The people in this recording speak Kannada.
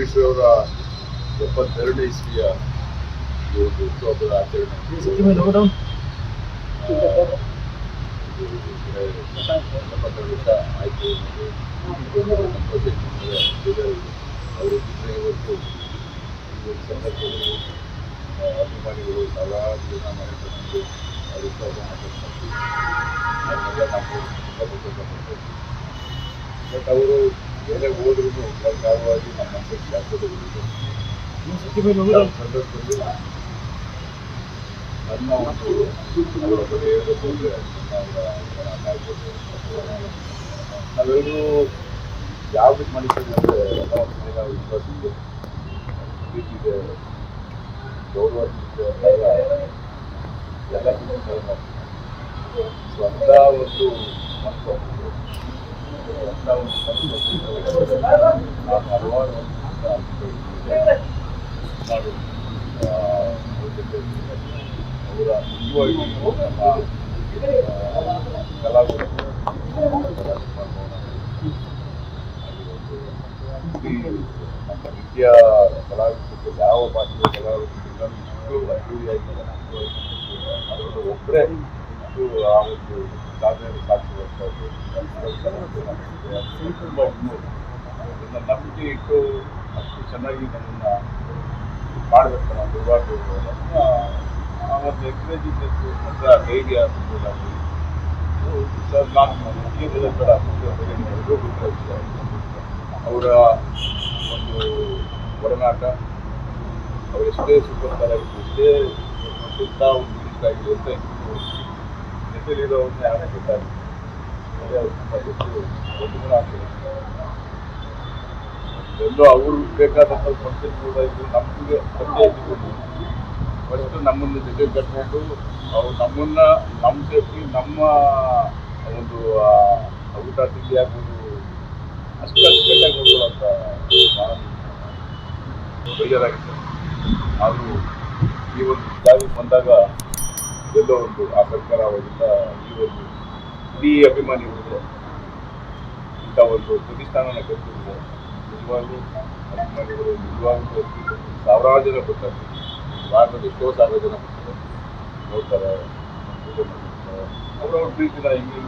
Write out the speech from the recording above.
ಅಂಬರೀಷ್ ಅವರ ಎಪ್ಪತ್ತೆರಡನೇ ಇಸ್ವಿಯ ಈ ಒಂದು ಹುಟ್ಟುಹಬ್ಬದ ಆಚರಣೆ ಇದು ಕಡೆ ಎಪ್ಪತ್ತೆರಡು ವರ್ಷ ಆಯಿತು ಅನ್ನೋದು ಸಂತೋಷ ಇದೆ. ಬೇರೆಯವ್ರಿಗೆ. ಅವರು ಇದ್ರೆ ಇವತ್ತು ಈ ಒಂದು ಸಂದರ್ಭದಲ್ಲಿ ಆ, ಅಭಿಮಾನಿಗಳು ಸಾವಿರಾರು ಜನ ಮನೆ ಬಂದು ಅವ್ರ ಹುಟ್ಟುಹಬ್ಬ ಆಚರಿಸ್ತಾರೆ ಅವ್ರನ್ನೆಲ್ಲ ನಾವು ತುಂಬ ಸಂತೋಷಪಡ್ತೇವೆ ಬಟ್ ಅವರು ಬೇರೆ ಹೋದ್ರೂ ಸರ್ಕಾರವಾಗಿ ನಮ್ಮ ಈ ಸಂದರ್ಭದಲ್ಲಿ ನನ್ನ ಒಂದು ಅವರ ಬಗ್ಗೆ ಹೇಳಬೇಕು ಅಂದರೆ ನಾವೆಲ್ಲರೂ ಯಾವುದಕ್ಕೆ ಮಾಡಿದ್ದೀವಿ ಅಂದರೆ ಎಲ್ಲ ಒಂದು ದಿನ ವಿಶ್ವಾಸ ಇದೆ ಪ್ರೀತಿ ಇದೆ ಗೌರವ ಎಲ್ಲ ಎಲ್ಲ ಸೊ ಅಂಥ ಒಂದು ವಿದ್ಯಾ ಕಲಾವಿದರಿಗೆ ಯಾವ ಭಾಷೆಯ ಕಲಾವಿದರಿಗೆ ಇಷ್ಟು ಅದ್ದೂರಿಯಾಗಿ ಅದನ್ನು ಒಬ್ಬರೇ ಇಷ್ಟು ಆ ಒಂದು ಸಾಧನೆ ಸಾಧಿಸುವಂಥದ್ದು ತುಂಬ ಮೂರು ಅದನ್ನು ನಂಬಿಕೆ ಇಟ್ಟು ಅಷ್ಟು ಚೆನ್ನಾಗಿ ನಮ್ಮನ್ನು ಮಾಡಬೇಕು ನಿಜವಾಗ್ಲೂ ನಮ್ಮ ಆ ಒಂದು ಎಂಕರೇಜಿಂಗ್ ಮತ್ತು ಆ ಧೈರ್ಯ ತುಂಬೋದಾಗಲಿ ಸರ್ ನಾನು ಜೀವನದ ಬೇಡ ಎಲ್ಲರೂ ಗೊತ್ತಿರೋ ವಿಷಯ ಅವರ ಒಂದು ಒಡನಾಟ ಅವರೆಷ್ಟೇ ಸೂಪರ್ ಸ್ಟಾರ್ ಆಗಿದ್ದು ಎಷ್ಟೇ ಸುತ್ತ ಒಂದು ಅಂತ ಯಾರು ಗೊತ್ತಾಗುತ್ತೆ ಎಲ್ಲೋ ಅವರು ಬೇಕಾದಂಥ ಫಂಕ್ಷನ್ ಕೂಡ ಇದು ನಮಗೆ ಒಂದೇ ಇಟ್ಕೊಂಡು ಫಸ್ಟ್ ನಮ್ಮನ್ನು ಜೊತೆ ಕಟ್ಕೊಂಡು ಅವ್ರು ನಮ್ಮನ್ನ ನಮ್ಮ ಸೇಫ್ಟಿ, ನಮ್ಮ ಒಂದು ಊಟ ತಿಂಡಿ ಆಗ್ಬೋದು. ಅಷ್ಟು ಅಚ್ಚುಕಟ್ಟಾಗಿ ನೋಡ್ಕೊಳ್ಳೋಂಥ ಬೇಜಾರಾಗಿದೆ. ಆದರೂ ಈ ಒಂದು ಜಾಗಕ್ಕೆ ಬಂದಾಗ ಎಲ್ಲೋ ಒಂದು ಆ ಸರ್ಕಾರ ಅವರಿಂದ ಈ ಒಂದು ಇಡೀ ಅಭಿಮಾನಿಗಳಿಗೆ ಇಂಥ ಒಂದು ಪ್ರತಿಷ್ಠಾನನ ಕಲ್ಪಿಸಿದೆ ನಿಜವಾಗ್ಲೂ ಅಭಿಮಾನಿಗಳು ನಿಜವಾಗ್ಲೂ ಸಾವಿರಾರು ಜನ ಬರ್ತಾರೆ. ಭಾರತದ ಎಷ್ಟೋ ಸಾವಿರ ಜನ ಬರ್ತಾರೆ. ನೋಡ್ತಾರೆ. ಅವರವ್ರ ಪ್ರೀತಿನ ಹಿಂಗೆ